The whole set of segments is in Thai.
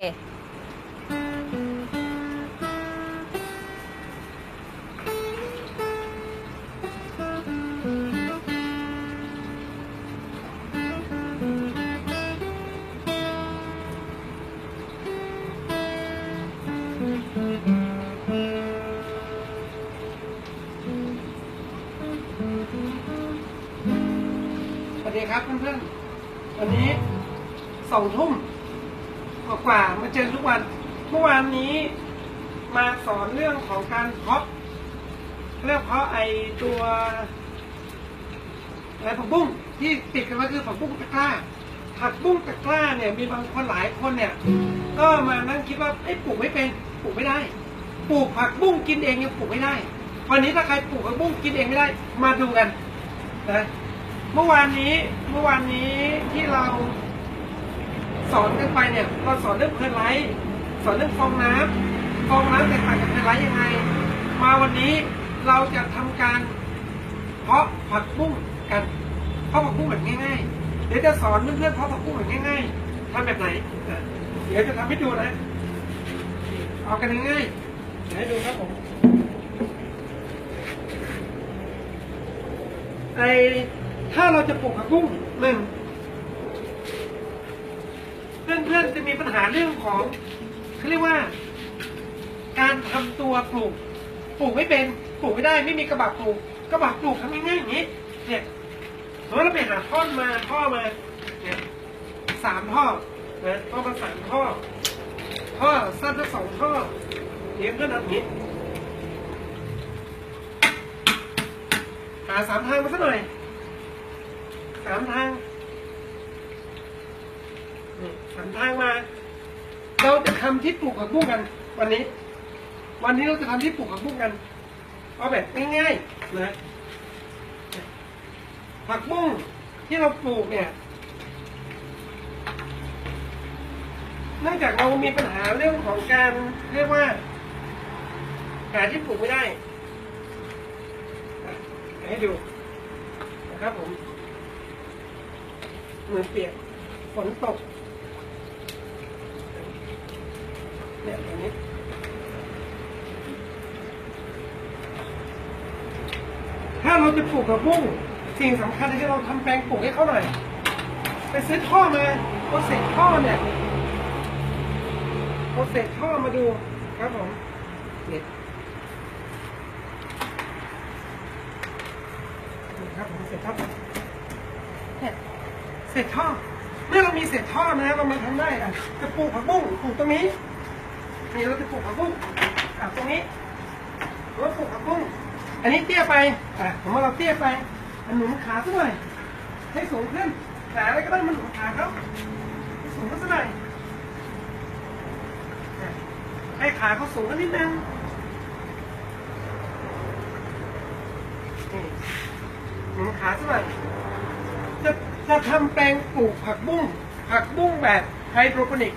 สวัสดีครับเพื่อนๆ วันนี้สองทุ่มกว่าๆมาเจอทุกวัน เมื่อวานนี้มาสอนเรื่องของการเพาะเรียกเพาะไอตัวอะไรผักบุ้งที่ติดกันไว้คือผักบุ้งตะกร้า ผักบุ้งตะกร้าเนี่ยมีบางคนหลายคนเนี่ย ก็มานั่งคิดว่าไอ้ปลูกไม่เป็นปลูกไม่ได้ ปลูกผักบุ้งกินเองยังปลูกไม่ได้ วันนี้ถ้าใครปลูกผักบุ้งกินเองไม่ได้ มาดูกันนะเมื่อวานนี้เมื่อวานนี้ที่เราสอนกันไปเนี่ยเราสอนเรื่องเพลไลท์ สอนเรื่องฟองน้ำฟองน้ำแตกต่างจากเพลไลท์ยังไง มาวันนี้เราจะทำการเพาะผักบุ้งกันเพาะผักบุ้งแบบง่ายๆ เดี๋ยวจะสอนเพื่อนๆเพาะผักบุ้งแบบง่ายๆทำแบบไหนเดี๋ยวจะทำให้ดูนะ เอากันง่ายๆให้ดูครับผมไอถ้าเราจะปลูกผักบุ้งหนึ่งเพื่อนๆจะมีปัญหาเรื่องของ เขาเรียกว่า การทำตัวปลูกปลูกไม่เป็นปลูกไม่ได้ไม่มีกระบะปลูกกระบะปลูกทำง่ายๆอย่างนี้ เนี่ยสมมติเราไปหาท่อนมาท่อมาเนี่ยสามท่อนะท่อมาสามท่อท่อสั้นทั้งสองท่อเดี๋ยวเพื่อนทำอย่างนี้หาสามทางมาสักหน่อยสามทางนี่สามทางมา เราจะทำที่ปลูกผักบุ้งกัน วันนี้ วันนี้เราจะทำที่ปลูกผักบุ้งกัน เอาแบบง่ายๆนะผักบุ้งที่เราปลูกเนี่ยเนื่องจากเรามีปัญหาเรื่องของการเรียกว่าหาที่ปลูกไม่ได้ ให้ดูนะครับผมเหมือนเปียกฝนตก เนี่ยตรงนี้ถ้าเราจะปลูกกับบุ้งสิ่งสำคัญที่เราทำแปลงปลูกให้เขาหน่อย ไปซื้อท่อมาเอาเศษท่อเนี่ยเอาเศษท่อมาดูครับผมเนี่ยครับผมเศษท่อเนี่ยเศษท่อเมื่อเรามีเศษท่อนะเรามาทำได้อะจะปลูกผักบุ้งปลูกตรงนี้ นี่เราจะปลูกผักบุ้งอะตรงนี้เราปลูกผักบุ้งอันนี้เตี้ยไปอะผมว่าเราเตี้ยไปอันหนุนขาสักหน่อยให้สูงขึ้นขาอะไรก็ได้มันหนุนขาเขาสูงขึ้นสักหน่อยให้ขาเขาสูงขึ้นนิดนึงหนุนขาสักหน่อยจะจะทำแปลงปลูกผักบุ้งผักบุ้งแบบไฮโดรโปนิก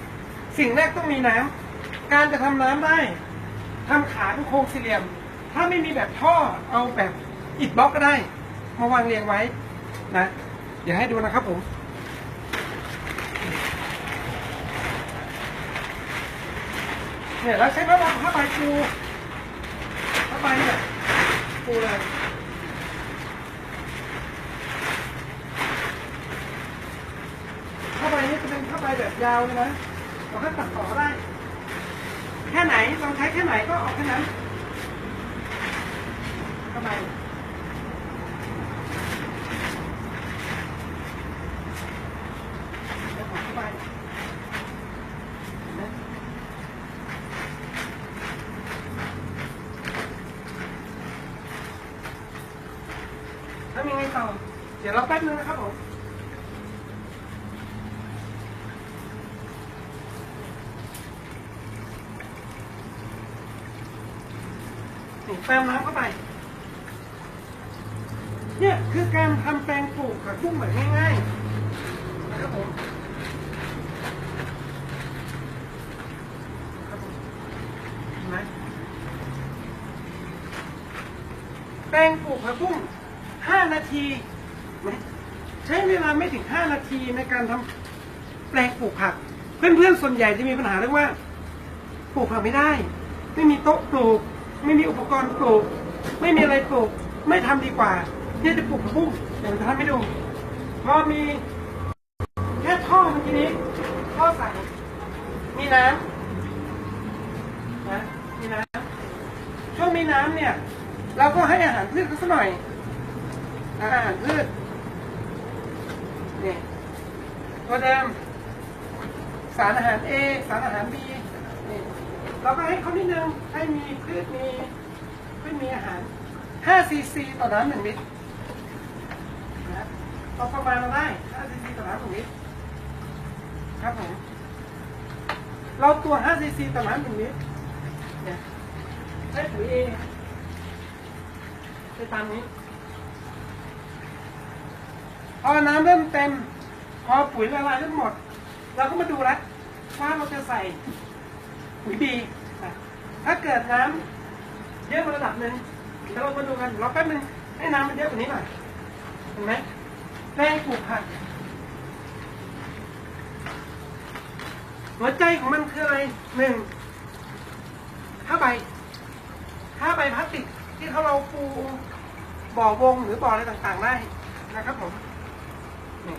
สิ่งแรกต้องมีน้ำ การจะทำน้ำได้ทำขาเป็นโครงสี่เหลี่ยม ถ้าไม่มีแบบท่อเอาแบบอิฐบล็อกก็ได้ มาวางเรียงไว้นะเดี๋ยวให้ดูนะครับผมเนี่ยแล้วใช้ผ้าใบผ้าใบปูผ้าใบเนี่ยปูเลยผ้าใบนี้จะเป็นผ้าใบแบบยาวเลยนะเราก็ตัดต่อได้ แค่ไหนลองใช้แค่ไหนก็เอาแค่นั้นทำไมแล้วของผ้าใบเห็นไหมทำยังไงต่อ เดี๋ยวเราแป๊บนึงนะครับผม นี่เติมน้ำเข้าไป เนี่ยคือการทำแปลงปลูกผักบุ้งแบบง่ายๆนะครับผมนไหมแปลงปลูกผักบุ้งห้านาทีใช้เวลาไม่ถึงห้านาทีในการทำแปลงปลูกผัก เพื่อนๆ ส่วนใหญ่จะมีปัญหาเรื่องว่า ปลูกผักไม่ได้ ไม่มีโต๊ะปลูก ไม่มีอุปกรณ์ปลูก ไม่มีอะไรปลูก ไม่ทำดีกว่าเนี่ยจะปลูกผักบุ้งเดี๋ยวจะทำให้ดูพอมีแค่ท่อเมื่อกี้นี้ท่อใส่มีน้ำนะมีน้ำช่วงมีน้ำเนี่ย เราก็ให้อาหารพืชเขาสักหน่อย อาหารพืชนี่ตัวเดิมสารอาหาร A สารอาหาร B เราก็ให้เขานิดนึงให้มีพืชมีพืชมีอาหาร 5 ซีซีต่อน้ำหนึ่งลิตรนะเอาประมาณเราได้ 5 ซีซีต่อน้ำหนึ่งลิตรครับผมเราตัว 5 ซีซีต่อน้ำหนึ่งลิตรเนี่ยได้ปุ๋ย A ไปตามนี้พอน้ำเริ่มเต็ม พอปุ๋ยละลายทั้งหมด เราก็มาดูแล้วว่าเราจะใส่ ปุ๋ยดีถ้าเกิดน้ำเยอะมาระดับหนึ่งเดี๋ยวเรามาดูกันรอแป๊บนึงให้น้ำมันเยอะกว่านี้หน่อยเห็นไหมแป้งปลูกผักหัวใจของมันคืออะไรหนึ่งผ้าใบผ้าใบพลาสติกที่เขาเราปูบ่อวงหรือบ่ออะไรต่างๆได้นะครับผมนี่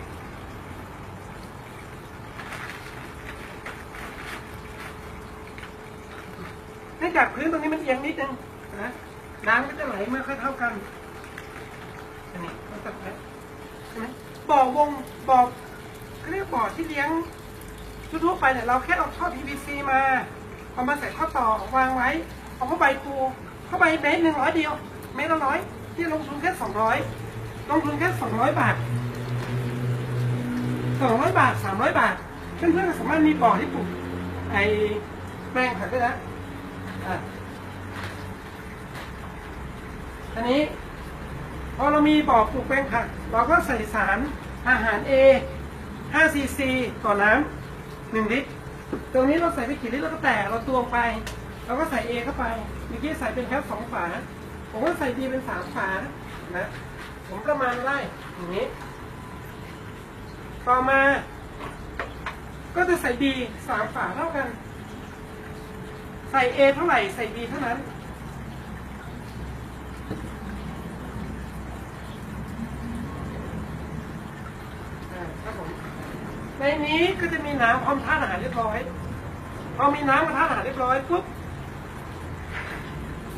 เนื่อง จากพื้นตรงนี้มันเอียงนิดนึงนะน้ำก็จะไหลไม่ค่อยเท่ากันอันนี้ตัดแล้วใช่ไหมบ่อวงบ่อเขาเรียกบ่อที่เลี้ยงทั่วไปเนี่ยเราแค่เอาท่อ PVC มาเอามาใส่ข้อต่อวางไว้เอาเข้าใบปูเข้าใบเมตรหนึ่งร้อยเดียวเมตรละร้อยที่ลงทุนแค่สองร้อยลงทุนแค่สองร้อยบาทสองร้อยบาทสามร้อยบาทเพื่อนๆสามารถมีบ่อที่ปลูกไอ้แปลงผักได้แล้ว อะอันนี้พอเรามีบ่อปลูกแปลงผัก เราก็ใส่สารอาหาร A 5 cc ต่อน้ำ1ลิตร ตรงนี้เราใส่ไปกี่ลิตรแล้วก็แต่เราตวงไป เราก็ใส่ A เข้าไป เมื่อกี้ใส่เป็นแค่สองฝา ผมก็ใส่ B เป็นสามฝา นะ ผมประมาณได้อย่างนี้ ต่อมา ก็จะใส่ B สามฝาเท่ากัน ใส่ A เท่าไหร่ ใส่ B เท่านั้นครับผมในนี้ก็จะมีน้ำพร้อมธาตุอาหารเรียบร้อย พอมีน้ำกับธาตุอาหารเรียบร้อยปุ๊บ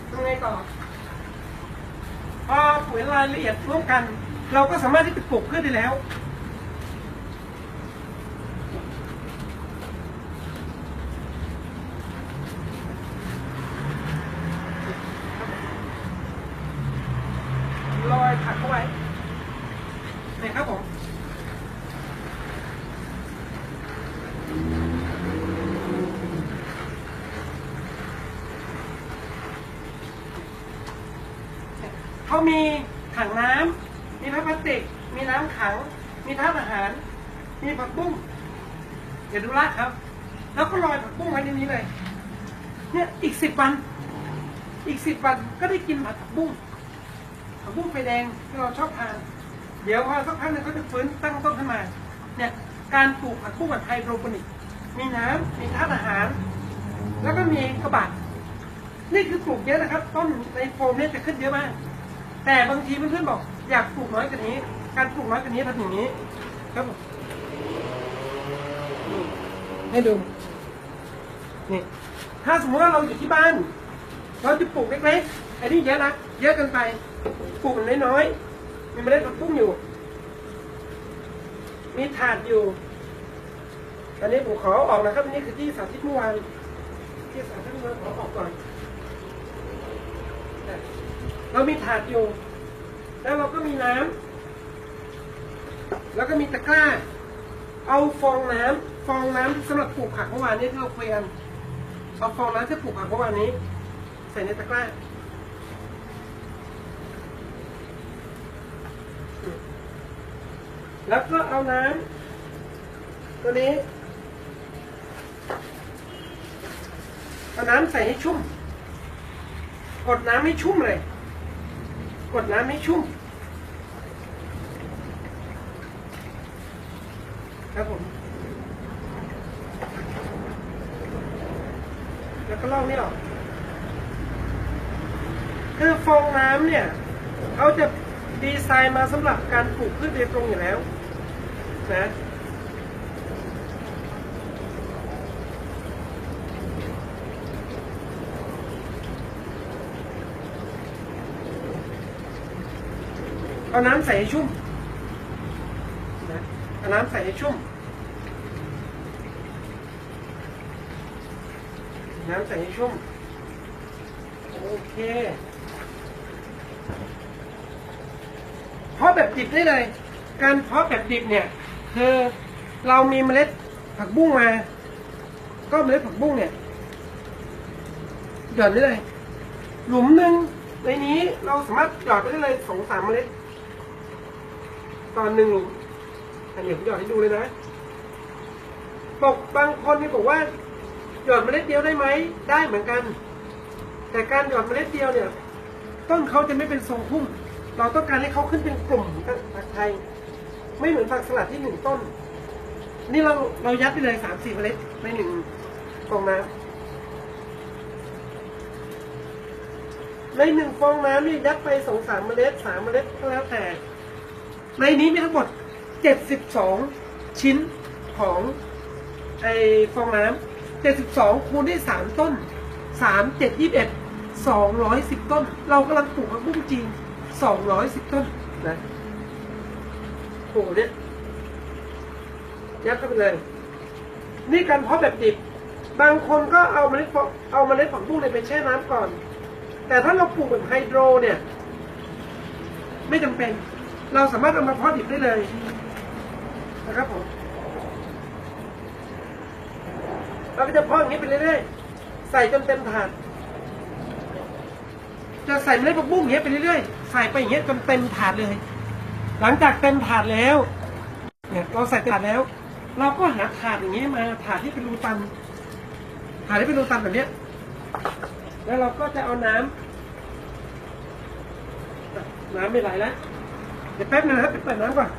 ทำไงต่อ พอปุ๋ยรายละเอียดร่วมกัน เราก็สามารถที่จะปลูกพืชได้แล้ว ลอยผักเข้าไปนี่ครับผม เขามีถังน้ำ มีพลาสติก มีน้ำขัง มีธาตุอาหาร มีผักบุ้งเดี๋ยวดูละครับ แล้วก็ลอยผักบุ้งไว้ในนี้เลย เนี่ยอีกสิบวัน อีกสิบ วันก็ได้กินผักบุ้งผักบุ้งไฟแดงที่เราชอบทานเดี๋ยวพอสักพักหนึงเขาจะฟื้นตั้งต้นขึ้นมา เนี่ยการปลูกผักบุ้งแบบไฮโดรโปนิก มีน้ำมีธาตุอาหาร แล้วก็มีกระบะนี่คือปลูกเยอะนะครับ ต้นในโฟมเนี่ยจะขึ้นเยอะมาก แต่บางทีเพื่อนๆบอกอยากปลูกน้อยกว่านี้ การปลูกน้อยกว่านี้ทำอย่างนี้ ครับผมให้ดูนี่ถ้าสมมติว่าเราอยู่ที่บ้าน เราจะปลูกเล็กๆ อันนี้เยอะนะเยอะเกินไปปลูกนน้อยๆมีเมล็ดผักบุ้งอยู่ มีถาดอยู่ อันนี้ผมขอออกนะครับนี่คือที่สาธิตเมื่อวานที่สาธิตเมื่อวานขอออกก่อนเรามีถาดอยู่ แล้วเราก็มีน้ำแล้วก็มีตะกร้า เอาฟองน้ำฟองน้ำสำหรับปลูกผักเมื่อวานนี้ที่เราคุยกันเอาฟองน้ำที่ปลูกผักเมื่อวานนี้ ใส่ในตะกร้า แล้วก็เอาน้ำตัวนี้เอาน้ำใส่ให้ชุ่ม กดน้ำให้ชุ่มเลย กดน้ำให้ชุ่ม ครับผม แล้วก็ลอกนี่ออกคือฟองน้ำเนี่ย เขาจะดีไซน์มาสำหรับการปลูกพืชโดยตรงอยู่แล้ว นะเอาน้ำใส่ให้ชุ่มนะเอาน้ำใส่ให้ชุ่มน้ำใส่ให้ชุ่ม โอเคเพาะแบบดิบได้เลย การเพาะแบบดิบเนี่ย คือเรามีเมล็ดผักบุ้งมา ก็เมล็ดผักบุ้งเนี่ยหย่อนได้เลย หลุมหนึ่งในนี้เราสามารถหยอดได้เลยสองสามเมล็ดตอนหนึ่งหลุมอันนี้ผมหยอดให้ดูเลยนะบอกบางคนนี่บอกว่าหยอดเมล็ดเดียวได้ไหมได้เหมือนกัน แต่การหยอดเมล็ดเดียวเนี่ยต้นเขาจะไม่เป็นทรงพุ่ม เราต้องการให้เขาขึ้นเป็นกลุ่มผักไทย ไม่เหมือนผักสลัดที่หนึ่งต้น นี่เราเรายัดไปเลยสามสี่เมล็ดในหนึ่งฟองน้ำในหนึ่งฟองน้ำนี่ยัดไปสองสามเมล็ดสามเมล็ดก็แล้วแต่ ในนี้มีทั้งหมดเจ็ดสิบสองชิ้นของไอฟองน้ำเจ็ดสิบสองคูณด้วยสามต้นสามเจ็ดยี่สิบเอ็ดสองร้อยสิบต้น เรากำลังปลูกผักบุ้งจีนสองร้อยสิบต้นนะ โอ้โหเนี่ยยัดเข้าไปเลย นี่การเพาะแบบดิบ บางคนก็เอาเมล็ดเอาเมล็ดผักบุ้งเนี่ยไปแช่น้ำก่อน แต่ถ้าเราปลูกแบบไฮโดรเนี่ย ไม่จำเป็น เราสามารถเอามาเพาะดิบได้เลยนะครับผมเราก็จะเพาะอย่างนี้ไปเรื่อยๆ ใส่จนเต็มถาด จะใส่เมล็ดผักบุ้งอย่างเงี้ยไปเรื่อยๆ ใส่ไปอย่างเงี้ยจนเต็มถาดเลย หลังจากเต็มถาดแล้วเนี่ยเราใส่ถาดแล้ว เราก็หาถาดอย่างนี้มาถาดที่เป็นรูตันถาดที่เป็นรูตันแบบเนี้ยแล้วเราก็จะเอาน้ำน้ำไม่ไหลแล้วเดี๋ยวแป๊บนึงนะครับไปเปิดน้ำก่อน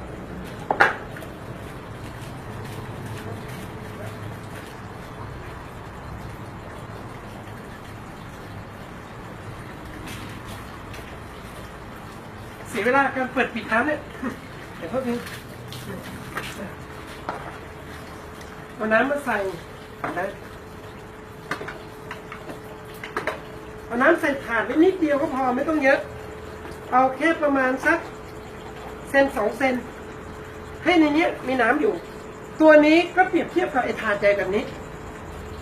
เสียเวลาการเปิดปิดน้ำเนี่ยเดี๋ยวเพิ่มนึงเอาน้ำมาใส่นะเอาน้ำใส่ถาดไว้นิดเดียวก็พอไม่ต้องเยอะ เอาแค่ประมาณสักเซนสองเซน ให้ในนี้มีน้ำอยู่ ตัวนี้ก็เปรียบเทียบกับไอ้ถาดใหญ่แบบนี้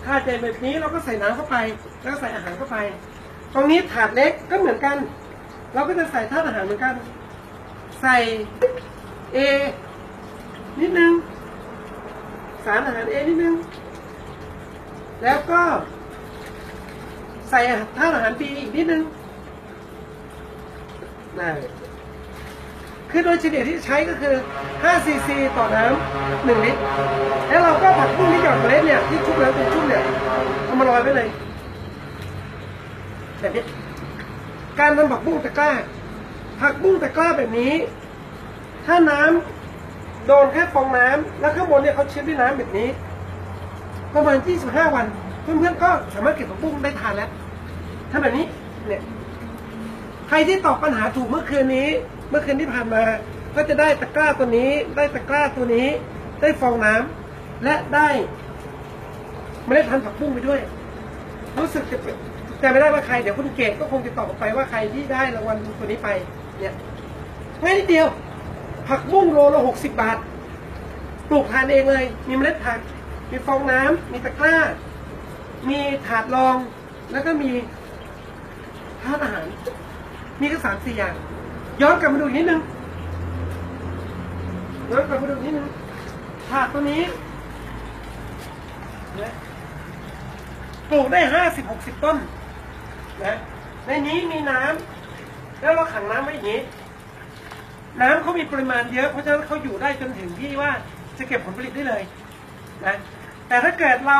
ถาดใหญ่แบบนี้เราก็ใส่น้ำเข้าไป แล้วใส่อาหารเข้าไป ตรงนี้ถาดเล็กก็เหมือนกัน เราก็จะใส่ธาตุอาหารเหมือนกัน ใส่เอนิดนึง สารอาหารเอนิดนึง แล้วก็ ใส่ธาตุอาหารบีอีกนิดนึงได้คือโดยเฉลี่ยที่ใช้ก็คือ 5 ซีซีต่อน้ำ1ลิตร แล้วเราก็ผักบุ้งที่หยอดเมล็ดเนี่ย ที่ชุบแล้วเป็นชุบเนี่ย เอามาลอยไว้เลยแบบนี้ การทำผักบุ้งตะกร้า ผักบุ้งตะกร้าแบบนี้ ถ้าน้ำโดนแค่ฟองน้ำแล้วข้างบนเนี่ยเขาเช็ดด้วยน้ำแบบนี้ ประมาณ 25 วัน เพื่อนๆก็สามารถเก็บผักบุ้งได้ทานแล้วทำแบบนี้เนี่ยใครที่ตอบปัญหาถูกเมื่อคืนนี้ เมื่อคืนที่ผ่านมา ก็จะได้ตะกร้าตัวนี้ ได้ตะกร้าตัวนี้ ได้ฟองน้ำและได้เมล็ดพันผักบุ้งไปด้วย รู้สึกจะเป็น แต่ไม่ได้ว่าใครเดี๋ยวคุณเกดก็คงจะตอบไปว่าใครที่ได้รางวัลตัวนี้ไป เนี่ยง่ายนิดเดียว ผักบุ้งโลละหกสิบบาท ปลูกทานเองเลย มีเมล็ดผัก มีฟองน้ำมีตะกร้า มีถาดรอง แล้วก็มีธาตุอาหาร มีแค่สามสี่อย่าง ย้อนกลับมาดูนิดนึงย้อนกลับมาดูนิดนึงถาดตัวนี้นะปลูกได้ห้าสิบหกสิบต้น นะในนี้มีน้ำแล้วเราขังน้ำไว้อย่างนี้ น้ำเขามีปริมาณเยอะ เพราะฉะนั้นเขาอยู่ได้จนถึงที่ว่าจะเก็บผลผลิตได้เลยนะแต่ถ้าเกิดเรา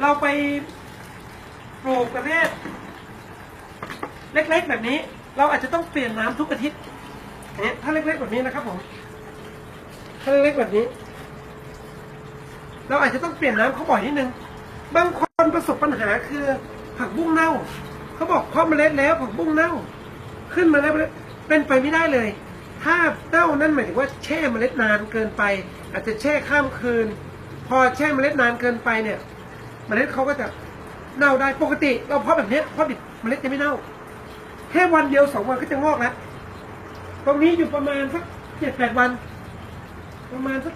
เราไปปลูกประเภทเล็กๆแบบนี้ เราอาจจะต้องเปลี่ยนน้ำทุกอาทิตย์เนี่ยถ้าเล็กๆแบบนี้นะครับผมถ้าเล็กๆแบบนี้ เราอาจจะต้องเปลี่ยนน้ำเขาบ่อยนิดนึงบางคนประสบปัญหาคือ ผักบุ้งเน่า เขาบอกเพาะเมล็ดแล้วผักบุ้งเน่า ขึ้นมาแล้วเป็นไปไม่ได้เลย ถ้าเน่านั่นหมายถึงว่าแช่เมล็ดนานเกินไป อาจจะแช่ข้ามคืน พอแช่เมล็ดนานเกินไปเนี่ย เมล็ดเขาก็จะเน่าได้ปกติ เราเพาะแบบนี้เพาะบิดเมล็ดจะไม่เน่าแค่วันเดียวสองวันก็จะงอกแล้วตรงนี้อยู่ประมาณสักเจ็ดแปดวัน ประมาณสัก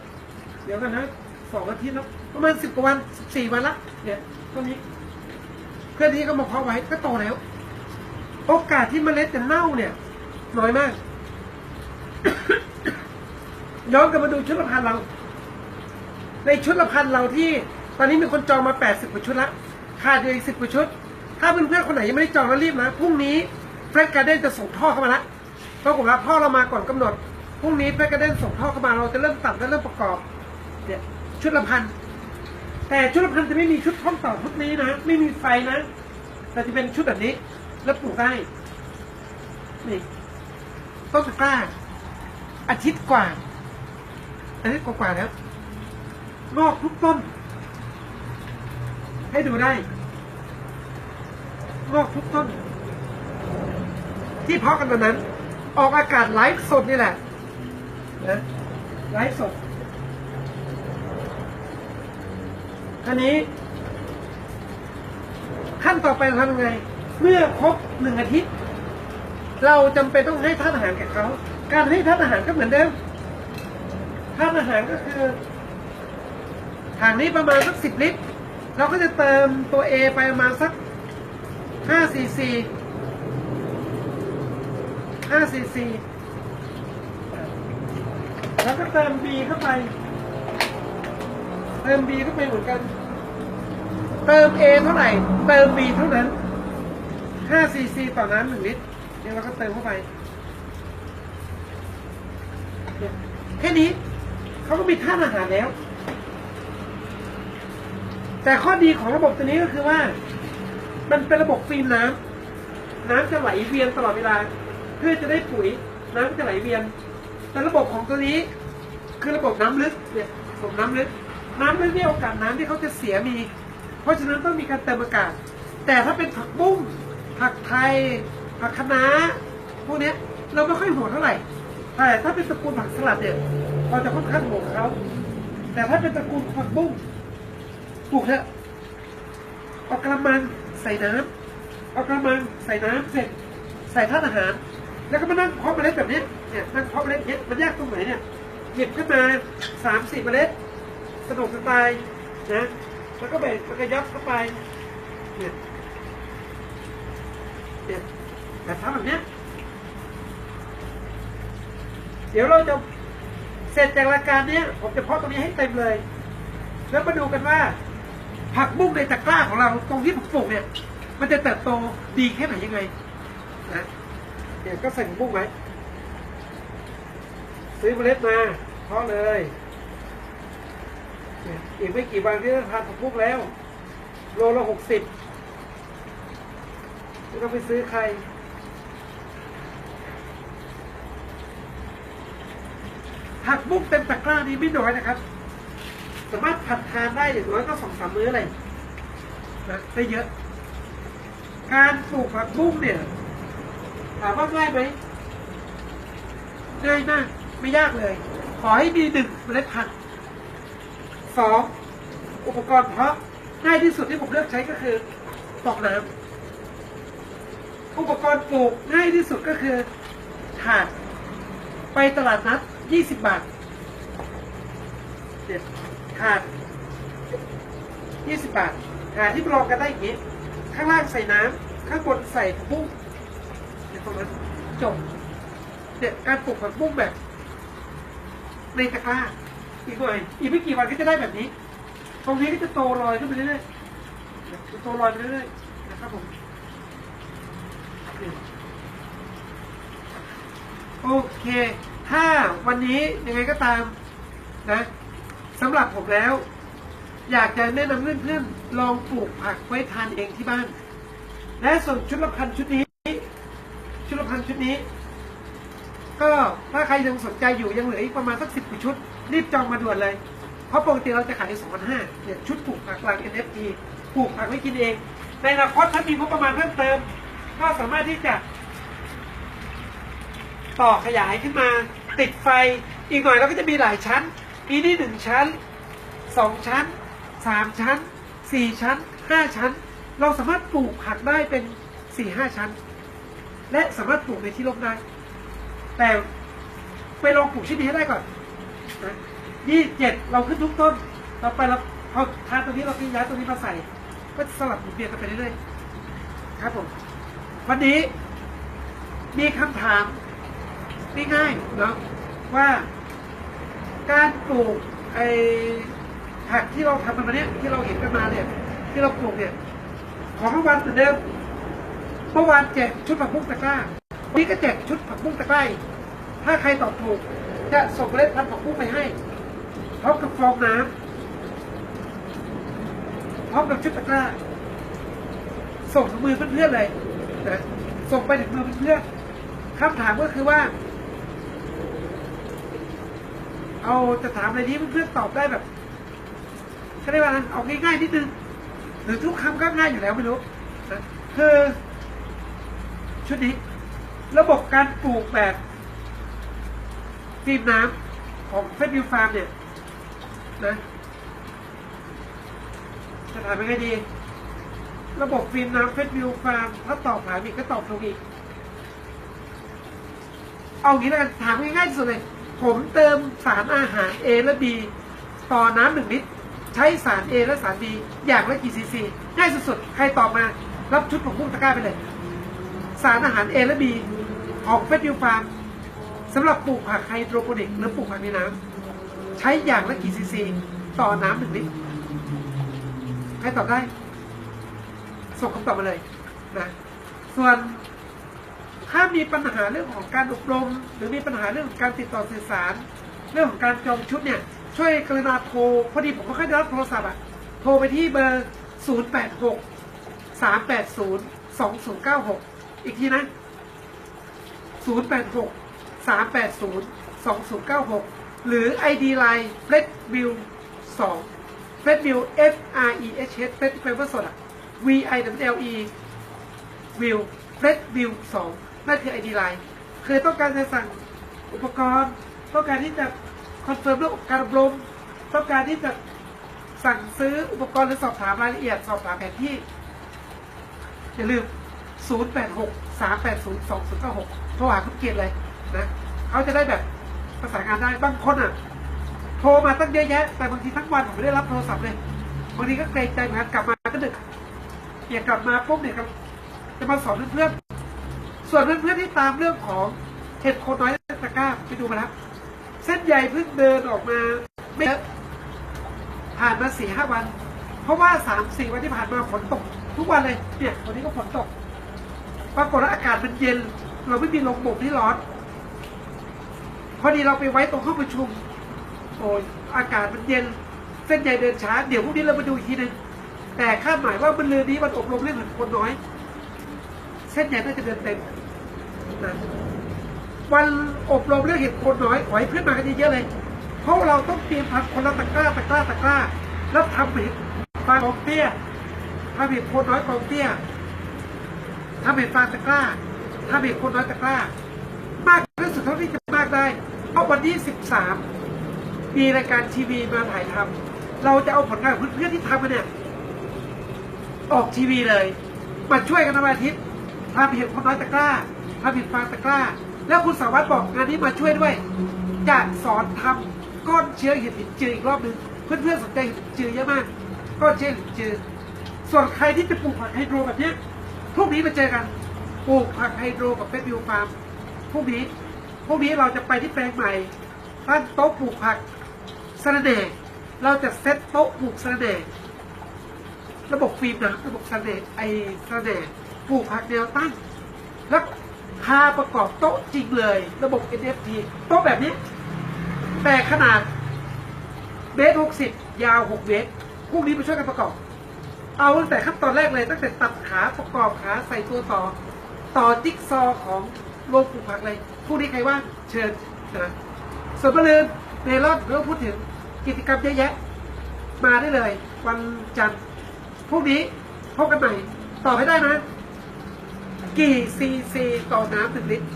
เดี๋ยวกันนะสองอาทิตย์แล้วประมาณสิบกว่าวันสิบสี่วันละเนี่ยตรงนี้ พื่อนที่เขามาเพาะไว้ก็โตแล้ว โอกาสที่เมล็ดจะเน่าเนี่ย น้อยมาก ย้อนกลับมาดูชุดละพันเรา ในชุดละพันเราที่ ตอนนี้มีคนจองมาแปดสิบกว่าชุดละขาดอยู่อีกสิบกว่าชุด ถ้าเพื่อนๆคนไหนยังไม่ได้จองแล้วรีบนะพรุ่งนี้เฟรดการ์เด้นจะส่งท่อเข้ามาละปรากฏว่าพ่อเรามาก่อนกำหนดพรุ่งนี้เฟรดการ์เด้นส่งท่อเข้ามาเราจะเริ่มตัดและเริ่มประกอบเนี่ยชุดละพัน แต่ชุดละพันจะไม่มีชุดท่อมต่อชุดนี้นะ ไม่มีไฟนะ แต่จะเป็นชุดแบบนี้ แล้วปลูกได้ นี่ ต้นตะกร้า อาทิตย์กว่า อาทิตย์กว่าๆแล้วงอกทุกต้น ให้ดูได้งอกทุกต้น ที่เพาะกันวันนั้น ออกอากาศไลฟ์สดนี่แหละนะไลฟ์สด ทีนี้ ขั้นต่อไปทำยังไง เมื่อครบหนึ่งอาทิตย์ เราจำเป็นต้องให้ท่านอาหารแก่เขา การให้ท่านอาหารก็เหมือนเดิมท่านอาหารก็คือถังนี้ประมาณสักสิบลิตร เราก็จะเติมตัว A ไปประมาณสักห้าซีซีห้าซีซีแล้วก็เติม B เข้าไป เติม B เข้าไปเหมือนกัน เติม A เท่าไหร่ เติม B เท่านั้น5ซีซีต่อน้ำหนึ่งลิตรเดี๋ยเราก็เติมเข้าไปเนี่ยแค่นี้เขาก็มีท่านอาหารแล้ว แต่ข้อดีของระบบตัวนี้ก็คือว่า มันเป็นระบบฟิล์มน้ำน้ำจะไหลเวียนตลอดเวลา เพื่อจะได้ปุ๋ย น้ำจะไหลเวียน แต่ระบบของตัวนี้ คือระบบน้ำลึกเนี่ยระบบน้ำลึก น้ำลึกเนี่ยโอกาสน้ำที่เขาจะเสียมี เพราะฉะนั้นต้องมีการเติมอากาศ แต่ถ้าเป็นผักบุ้งผักไทย ผักคะน้าพวกนี้เราไม่ค่อยห่วงเท่าไหร่แต่ถ้าเป็นตระกูลผักสลัดเนี่ยเราจะค่อนข้างห่วงเขาแต่ถ้าเป็นตระกูลผักบุ้งปลูกเถอะเอากระมังใส่น้ำเอากระมังใส่น้ำเสร็จใส่ธาตุอาหาร แล้วก็มานั่งเพาะเมล็ดแบบนี้เนี่ยนั่งเพาะเมล็ดเนี้ยมันยากตรงไหนเนี่ยหยิบขึ้นมาสามสี่เมล็ด สนุกสไตล์นะแล้วก็แบ่งแล้วก็ยัดเข้าไปเนี่ยเนี่ยแต่ทำแบบเนี้ยเดี๋ยวเราจะเสร็จจากรายการนี้ผมจะเพาะตรงนี้ให้เต็มเลย แล้วมาดูกันว่า ผักบุ้งในตะกร้าของเราตรงที่ผมปลูกเนี่ย มันจะเติบโตดีแค่ไหนยังไงนะเดี๋ยวก็ใส่ผักบุ้งไว้ซื้อเมล็ดมาเพาะเลย อีกไม่กี่วันที่จะทานผักบุ้งแล้ว โลละหกสิบไม่ต้องไปซื้อใคร ผักบุ้งเต็มตะกร้านี้ไม่น้อยนะครับ สามารถผัดทานได้อย่างน้อยก็สองสามมื้อเลยนะได้เยอะ การปลูกผักบุ้งเนี่ยถามว่าง่ายไหมง่ายมากไม่ยากเลย ขอให้มีหนึ่งเมล็ดพันธุ์ สองอุปกรณ์เพาะง่ายที่สุดที่ผมเลือกใช้ก็คือตอกน้ำอุปกรณ์ปลูกง่ายที่สุดก็คือถาดไปตลาดนัดยี่สิบบาทเนี่ยถาดยี่สิบบาทถาดที่รองกันได้อย่างนี้ ข้างล่างใส่น้ำข้างบนใส่ผักบุ้งเนี่ยตรงนั้นจบเนี่ยการปลูกผักบุ้งแบบในตะกร้า อีกหน่อยอีกไม่กี่วันก็จะได้แบบนี้ ตรงนี้ก็จะโตลอยขึ้นไปเรื่อยๆจะโตลอยไปเรื่อยๆนะครับผมโอเค ถ้าวันนี้ยังไงก็ตามนะสำหรับผมแล้ว อยากจะแนะนำเพื่อนๆลองปลูกผักไว้ทานเองที่บ้าน และส่วนชุดละพันชุดนี้ ชุดละพันชุดนี้ ก็ถ้าใครยังสนใจอยู่ยังเหลืออีกประมาณสักสิบกว่าชุด รีบจองมาด่วนเลย เพราะปกติเราจะขายสองพันห้าเนี่ยชุดปลูกผักกลาง NFT ปลูกผักไว้กินเอง ในอนาคตถ้ามีงบประมาณเพิ่มเติม ก็สามารถที่จะต่อขยายขึ้นมาติดไฟอีกหน่อยเราก็จะมีหลายชั้น มีนี่หนึ่งชั้นสองชั้นสามชั้นสี่ชั้นห้าชั้น เราสามารถปลูกผักได้เป็นสี่ห้าชั้น และสามารถปลูกในที่ร่มได้แต่ไปลองปลูกชิ้นนี้ให้ได้ก่อน ยี่เจ็ดเราขึ้นทุกต้น ต่อไปเราพอทานตัวนี้เราก็ย้ายตัวนี้มาใส่ ก็สลับหมุนเวียนกันไปเรื่อยๆครับผม วันนี้มีคำถามง่ายๆเนาะว่าการปลูกไอ้ผักที่เราทำกันมาเนี่ยที่เราเห็นกันมาเนี่ยที่เราปลูกเนี่ยของรางวัลเหมือนเดิมเมื่อวานแจกชุดผักบุ้งตะกร้าวันนี้ก็แจกชุดผักบุ้งตะกร้าถ้าใครตอบถูกจะส่งเมล็ดพันธุ์ผักบุ้งไปให้ พร้อมกับฟองน้ำพร้อมกับชุดตะกร้า ส่งถึงมือเพื่อนๆเลยนะส่งไปถึงมือเพื่อนๆคำถามก็คือว่า เอาจะถามอะไรนี้เพื่อนๆตอบได้แบบเขาเรียกว่าอะไรเอาง่ายๆนิดนึงหรือทุกคำก็ง่ายอยู่แล้วไม่รู้นะคือชุดนี้ ระบบการปลูกแบบฟิล์มน้ำของเฟสบิวฟาร์มเนี่ย นะจะถามยังไงดี ระบบฟิล์มน้ำเฟสบิวฟาร์มถ้าตอบถามอีกก็ตอบถูกอีก เอางี้แล้วกันถามง่ายๆสุดเลย ผมเติมสารอาหาร A และ B ต่อน้ำหนึ่งลิตรใช้สาร A และสาร B อย่างละกี่ซีซีง่ายสุดๆ ใครตอบมา รับชุดของพุ่งตะกร้าไปเลย สารอาหาร A และ B ของเฟสบิวฟาร์มสำหรับปลูกผักไฮโดรโปนิกหรือปลูกผักในน้ำ ใช้อย่างละกี่ซีซี ต่อน้ำหนึ่งลิตรใครตอบได้ ส่งคำตอบมาเลยนะ ส่วนถ้ามีปัญหาเรื่องของการอบรม หรือมีปัญหาเรื่องของการติดต่อสื่อสาร เรื่องของการจองชุดเนี่ย ช่วยกรุณาโทรพอดีผมก็ค่อยได้รับโทรศัพท์อะโทรไปที่เบอร์ 086 380 2096 อีกทีนะ 086 380 2096 หรือ ID Line f r e d v i e w 2 f r e d v i e w F R E H H f r e d แปลว่าสดอะ V I W L E วิวเฟสวิวสองนั่นคือไอดีไลน์เคยต้องการจะสั่งอุปกรณ์ ต้องการที่จะคอนเฟิร์มเรื่องการอบรม ต้องการที่จะสั่งซื้ออุปกรณ์หรือสอบถามรายละเอียด สอบถามแผนที่ อย่าลืม 086 380 2096โทรหาคุณเกียรติเลยนะเขาจะได้แบบ ประสานงานได้บางคนอะโทรมาตั้งเยอะแยะ แต่บางทีทั้งวันผมไม่ได้รับโทรศัพท์เลยบางทีก็เกรงใจเหมือนกันกลับมาก็ดึกเกี่ยกลับมาปุ๊บเนี่ยครับจะมาสอนเพื่อนๆส่วนเพื่อนๆที่ตามเรื่องของเห็ดโคนน้อยตะก้าไปดูมาแล้วเส้นใหญ่เพิ่งเดินออกมาไม่เยอะผ่านมาสี่ห้าวัน เพราะว่าสามสี่วันที่ผ่านมาฝนตก ทุกวันเลยเนี่ยวันนี้ก็ฝนตกปรากฏว่าอากาศมันเย็น เราไม่มีลมบ่มที่ร้อน พอดีเราไปไว้ตรงห้องประชุม โอ้ยอากาศมันเย็น เส้นใหญ่เดินช้า เดี๋ยวพรุ่งนี้เรามาดูอีกทีหนึงแต่คาดหมายว่ามันเรือนี้มันอบรมเรื่องเห็ดโคนน้อย เส้นใหญ่น่าจะเดินเต็มนะวันอบรมเรื่องเห็ดโคนน้อยขอให้เพื่อนมากันเยอะเลย เพราะเราต้องเตรียมพันคนละตะกร้าตะกร้าตะกร้า แล้วทำเห็ดฟางกองเตี้ยทำเห็ดโคนน้อยกองเตี้ยทำเห็ดฟางตะกร้าทำเห็ดโคนน้อยตะกร้ามากที่าที่จะมากได้เพราะวันที่สิบสามมีรายการทีวีมาถ่ายทำเราจะเอาผลงานเพื่อนๆที่ทำมาเนี่ย ออกทีวีเลย มาช่วยกันในวันอาทิตย์ทำเห็ดคนน้อยตะกร้าทำเห็ดฟางตะกร้า แล้วคุณสาวัตรบอกงานนี้มาช่วยด้วยจะสอนทำก้อนเชื้อเห็ดหินจืออีกรอบหนึ่งเพื่อนๆสนใจเห็ดจือเยอะมากก้อนเชื้อเห็ดจือส่วนใครที่จะปลูกผักไฮโดรแบบเนี้ยพรุ่งนี้มาเจอกันปลูกผักไฮโดรกับเฟสบิวฟาร์มพรุ่งนี้ รุ่งนี้เราจะไปที่แปลงใหม่ตั้งโต๊ะปลูกผักสระแหน่เราจะเซตโต๊ะปลูกสระแหน่ระบบฟิล์มนะระบบสแนไอสแนปลูกผักแนวตั้งแล้วพาประกอบโต๊ะจริงเลย ระบบ NFT โต๊ะแบบนี้ แต่ขนาดเมตรหกสิบยาวหกเมตรพวกนี้มาช่วยกันประกอบ เอาตั้งแต่ขั้นตอนแรกเลย ตั้งแต่ตัดขาประกอบขาใส่ตัวต่อ ต่อจิ๊กซอของโรงปลูกผักเลย พวกนี้ใครว่างเชิญนะส่วนประเด็นเรลอนเราพูดถึงกิจกรรมเยอะแยะ มาได้เลย วันจันทร์พรุ่งนี้พบกันใหม่ตอบให้ได้นะกี่ซีซีต่อน้ำหนึ่งลิตร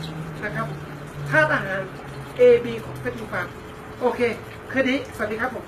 นะครับธาตุอาหาร A B ของเพชรฟาร์มโอเค คืนนี้ สวัสดีครับผม